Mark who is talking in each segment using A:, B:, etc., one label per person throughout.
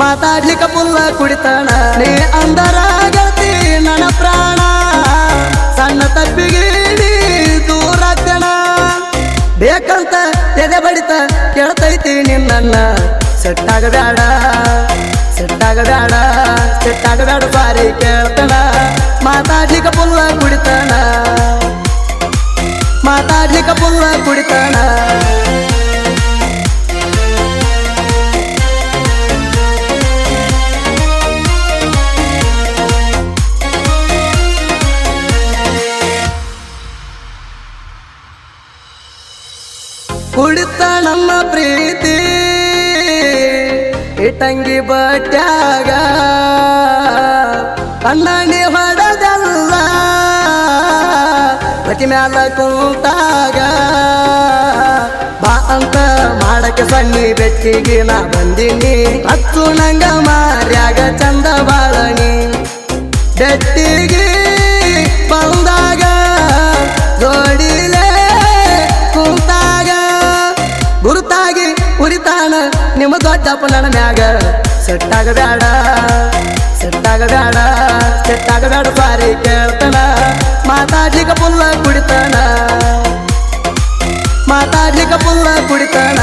A: ಮಾತಾಡ್ಲಿಕ್ಕ ಪುಲ್ಲ ಕುಡಿತಾಣ. ನೀ ಅಂದರ ಗೆಳತಿ ನನ್ನ ಪ್ರಾಣ. ಸಣ್ಣ ತಪ್ಪಿಗೆ ನೀ ದೂರಾಗ್ತಣ ಬೇಕಂತ ಎದೆ ಬಡಿತ ಕೇಳ್ತೈತಿ ನಿನ್ನ ಸೆಟ್ಟಾಗಬೇಡ ಸೆಟ್ಟಾಗಬೇಡ ಸೆಟ್ಟಾಗಬೇಡ ಬಾರಿ ಕೇಳ್ತಾನ ಪ್ರೀತಿ ಇಟಂಗಿ ಬಟ್ಯಾಗ ಕಣ್ಣಿ ಹೊಡೆದಲ್ಲ, ಪ್ರತಿ ಮ್ಯಾಲ ಕುಂತಾಗ ಬಾ ಅಂತ ಮಾಡಕ್ಕೆ ಸಣ್ಣಿ ಬೆಟ್ಟಿಗೆ ನಾ ಬಂದಿನಿ ಹತ್ತು ನಂಗ ಮಾರ್ಯಾಗ ಚಂದ ಬಾಳನಿ. ಬೆಟ್ಟಿಗೆ ನಿಮ್ಮ ದೊಡ್ಡಪ್ಪ ನನ್ನ ಮ್ಯಾಗ. ಸೆಟ್ಟಾಗ ಬೇಡ ಸೆಟ್ಟಾಗ ಬೇಡ ಸೆಟ್ಟಾಗ ಬೇಡ ಬಾರಿ ಕೇಳ್ತಾನ. ಮಾತಾಜಿಗ ಪುಲ್ಲ ಕುಡಿತಾನ. ಮಾತಾಡ್ಲಿಕ್ಕ ಪುಲ್ಲ ಕುಡಿತಾನ.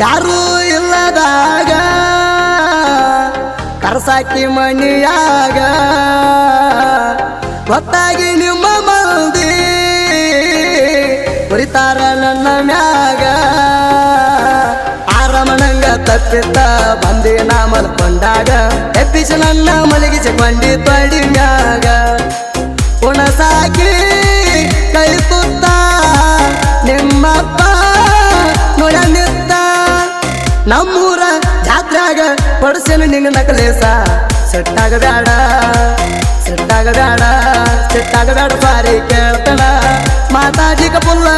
A: ಯಾರೂ ಇಲ್ಲದಾಗ, ಕರ್ಸಾಕಿ ಮಣಿಯಾಗ ಗೊತ್ತಾಗಿ ನಿಮ್ಮ ಮಂದಿ ಕುರಿತಾರ ನನ್ನ ಮ್ಯಾಗ. ಆರಮಣಂಗ ತಪ್ಪಿತ್ತ ಬಂದಿ ನಾ ಮಲ್ಕೊಂಡಾಗ ಎಪ್ಪಿಸಿ ನನ್ನ ಮಲಗಿಸಿ ಬಂಡಿ ತೊಡಿ ಮ್ಯಾಗ. ನಮ್ಮೂರ ಜಾತ್ರಾಗ ಪಡಿಸಲು ನಿನ್ನ ನಕಲೇಸ ಸೆಟ್ಟಾಗ ಬೇಡ ಸೆಟ್ಟಾಗ ಬೇಡ ಸೆಟ್ಟಾಗ ಬೇಡ ಬಾರಿ ಕೇಳ್ತಾನ ಮಾತಾಜಿಗ ಪುಲ್ಲ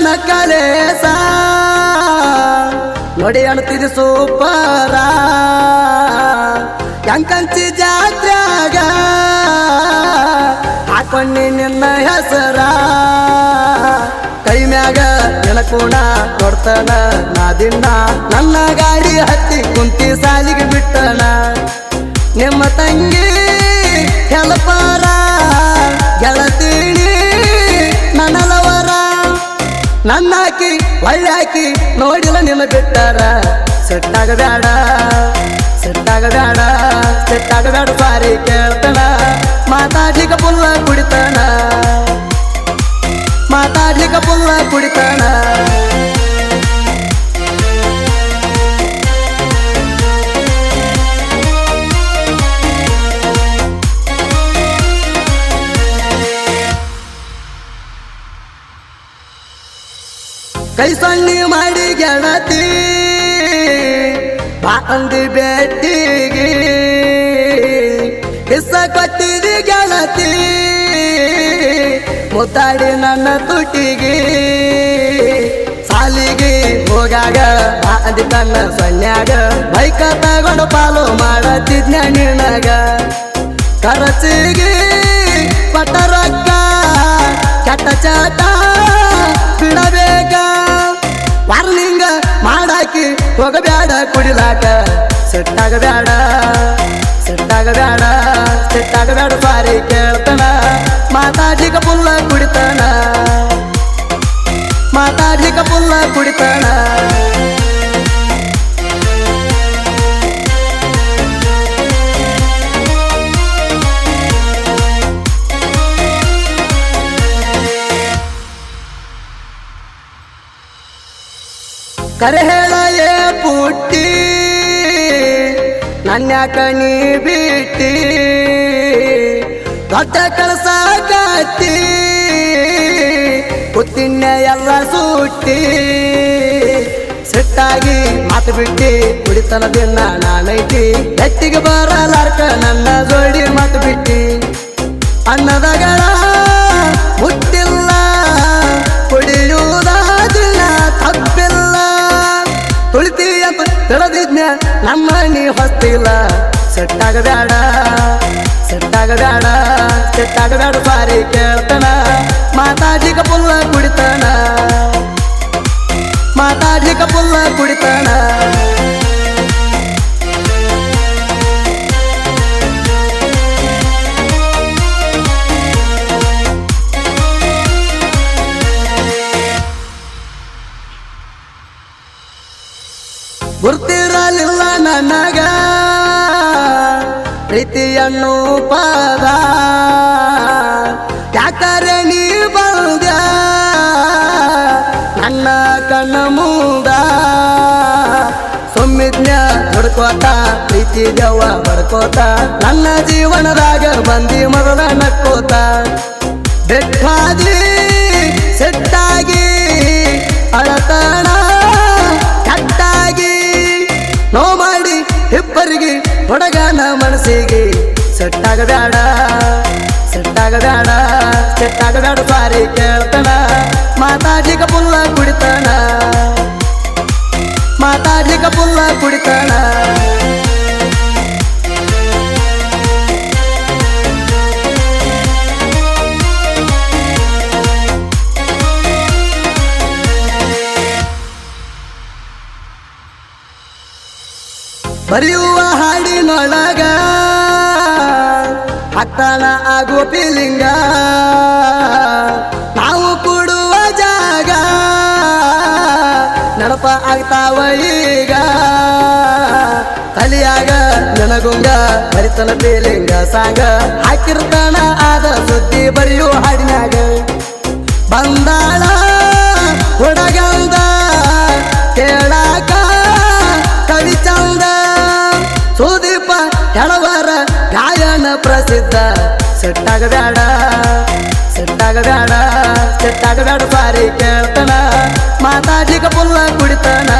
A: ಕೊಟ್ಟನ ಕಲೇಸ. ನೋಡಿ ಅಣ್ತಿದ್ ಸೂಪರ. ಕಂಕಂಚಿ ಜಾತ್ರಾಗ ಹಾಕೊಂಡಿ ನಿನ್ನ ಹೆಸರ. ಕೈ ಮ್ಯಾಗ ನೆನಕೋಣ ಕೊಡ್ತಾನ ನಾ ನನ್ನ ಗಾಡಿ ಹತ್ತಿ ಕುಂತಿ ಸಾಲಿಗೆ ಬಿಟ್ಟಣ ನಿಮ್ಮ ತಂಗಿ ಹೆಲ್ಪರ ನನ್ನಾಕಿ ಒಳ್ಳೆಾಕಿ ನೋಡಿಲ್ಲ ನಿನ್ನ ಬಿಟ್ಟಾರ. ಸೆಟ್ಟಾಗ ಬೇಡ ಕೈ ಸೊಳ್ಳಿ ಮಾಡಿ ಗೆಳತಿ. ಬಾ ಅಂದಿ ಬೆಟ್ಟಿಗೆ ಕಿಸ್ಸ ಕೊಟ್ಟಿದಿ ಗೆಳತಿ. ಮುತ್ತಾಡಿ ನನ್ನ ತುಟಿಗೆ. ಸಾಲಿಗೆ ಹೋಗಾಗ ಬಾ ಅಂದಿ ತನ್ನ ಸೊನ್ಯಾಗ. ಬೈಕ ತಗೊಂಡು ಪಾಲು ಮಾಡತಿದ್ನ ನಿನಗ. ಖರ್ಚಿಗೆ ಪಟ್ಟ ರೊಕ್ಕ ಚಟ ಚಟ ಬಿಡಬೇಕ? ವಾರ್ನಿಂಗ ಮಾಡಾಕಿ ಹೋಗಬೇಡ ಕುಡಿಲಾಕ. ಸೆಟ್ಟಾಗ ಬೇಡ ಸೆಟ್ಟಾಗ ಬೇಡ ಸೆಟ್ಟಾಗ ಬೇಡ ಬಾರಿ ಕೇಳ್ತಾನ. ಮಾತಾಡ್ಲಿಕ್ಕ ಪುಲ್ಲ ಕುಡಿತಾನ. ಕರೆ ಹೇಳಯೇ ಪುಟ್ಟಿ ನನ್ಯಾಕ ನೀ ಬಿಟ್ಟಿ, ದೊಡ್ಡ ಕಳಸಾಕತ್ತಿ ಕುತ್ತಿನ ಎಲ್ಲ ಸುಟ್ಟಿ. ಸಿಟ್ಟಾಗಿ ಮಾತು ಬಿಟ್ಟಿ ಕುಡಿತನದಿಂದ ನಾನೈತಿ ಹೆಟ್ಟಿಗೆ ಬರಲಾರ್ಕ ನನ್ನ ಜೋಡಿ ಮಾತು ಬಿಟ್ಟಿ. ಅನ್ನದಗಳ ನಮ್ಮ ಬ್ಯಾಡ ಸೆಟ್ಟಾಗ ಬ್ಯಾಡ ಸೆಟ್ಟಾಗ ಬ್ಯಾಡ ಬಾರಿ ಕೇಳ್ತಾನ. ಗುರ್ತಿರಲಿಲ್ಲ ನನಗ. ಪ್ರೀತಿಯನ್ನು ಪದ ಯಾಕರೆ ನೀ ಬಂದ ನನ್ನ ಕಣ್ಣ ಮುಂದ ಸುಮ್ಮಿದ್ನ ಹುಡ್ಕೋತ, ಪ್ರೀತಿ ದೆವ್ವ ಬಡ್ಕೋತ ನನ್ನ ಜೀವನದಾಗ ಬಂದಿ ಮೊದಲ ನಕ್ಕೋತ. ಬೆಟ್ಟಾಗಿ ಸೆಟ್ಟಾಗಬೇಡ ಸೆಟ್ಟಾಗಬೇಡ ಸೆಟ್ಟಾಗಬೇಡ ಸಾರಿ ಕೇಳ್ತಾನ. ಮಾತಾಡ್ಲಿಕ್ಕ ಪುಲ್ಲ ಕುಡಿತಾನ. ಮಾತಾಡ್ಲಿಕ್ಕ ಪುಲ್ಲ ಕುಡಿತಾನ. ಬರೆಯುವ ಹಾಡಿನೊಳಗ ಹತ್ತನ ಆಗುವ ಫೀಲಿಂಗ ನಾವು ಕೊಡುವ ಜಾಗ ನಡಪ ಆಗ್ತಾವ ಈಗ. ತಲಿಯಾಗ ನನಗುಂಗ ಬರಿತನ ಫೀಲಿಂಗ ಸಾಂಗ. ಹಾಕಿರ್ತಾನ ಆದ ಸುದ್ದಿ ಬರೆಯುವ ಹಾಡಿನಾಗ ಬಂದಾಳ ಸೆಟ್ಟಾಗ ಬ್ಯಾಡ ಸೆಟ್ಟಾಗ ಬ್ಯಾಡ ಸೆಟ್ಟಾಗ ಬ್ಯಾಡ ಬಾರಿ ಕೇಳ್ತಾನ. ಮಾತಾಡ್ಲಿಕ್ಕ ಪುಲ್ಲ ಕುಡಿತಾನ.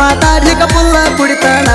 A: ಮಾತಾಡ್ಲಿಕ್ಕ ಪುಲ್ಲ ಕುಡಿತಾನ.